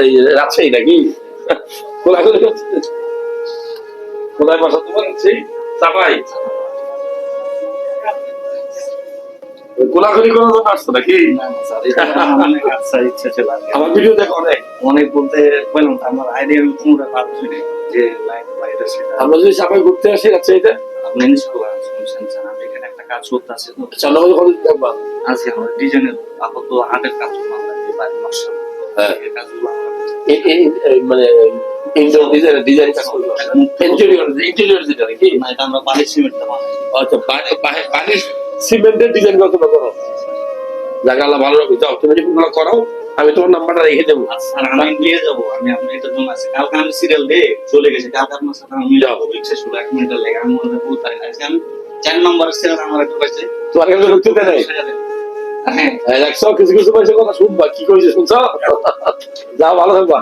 এই রাজশাহী নাকি? কোথায় বাসা তোমার সেই চাপাই? কোলাকুলি করার জন্য আসছো নাকি? না, না, স্যার, এটা আমার অনেক আচ্ছা ইচ্ছা ছিল। আর কি। আমার ভিডিও দেখো অনেক। অনেক বলতে বললাম আমার আইডিয়া কোনটা পাচ্ছি যে লাইন বা সেটা। আমরা যদি চাপাই ঘুরতে আসি রাজশাহীতে? আপনি শুনছেন আমি এখানে একটা কাজ করতে আছে তো চন্দ্রবাবু কত দেখবা আজকে আমার ডিজাইনের আপাতত হাতের কাজ করলাম বাড়ির নকশা হ্যাঁ। মানে ডিজাইন ডিজাইন কাজ করব। ইন্টেরিয়র ইন্টেরিয়র যেটা নাকি? এটা আমরা আচ্ছা বাড়ি- বাড়ি- সিমেন্টের ডিজাইন কল্পনা করো? জায়গা আল্লাহ ভালো রাখবে। যাও তুমি যদি করাও আমি তোমার নাম্বারটা রেখে দেবো। স্যার আমি নিয়ে যাব আমি আপনার এটার জন্য আছি। কালকে আমি সিরিয়াল দিয়ে চলে গেছি। কালকে আপনার সাথে আমি। যাব এক মিনিটের লেগে। আমি মনে হয় আজকে আমি চার নম্বরের সিরিয়াল আমার একটু পাইছে তোমার কাছে ঢুকতে দেয় নাই? এই দেখছ কিছু কিছু পয়সা কথা শুনবা। কি কইছে শুনছো? যাও ভালো থাকবা।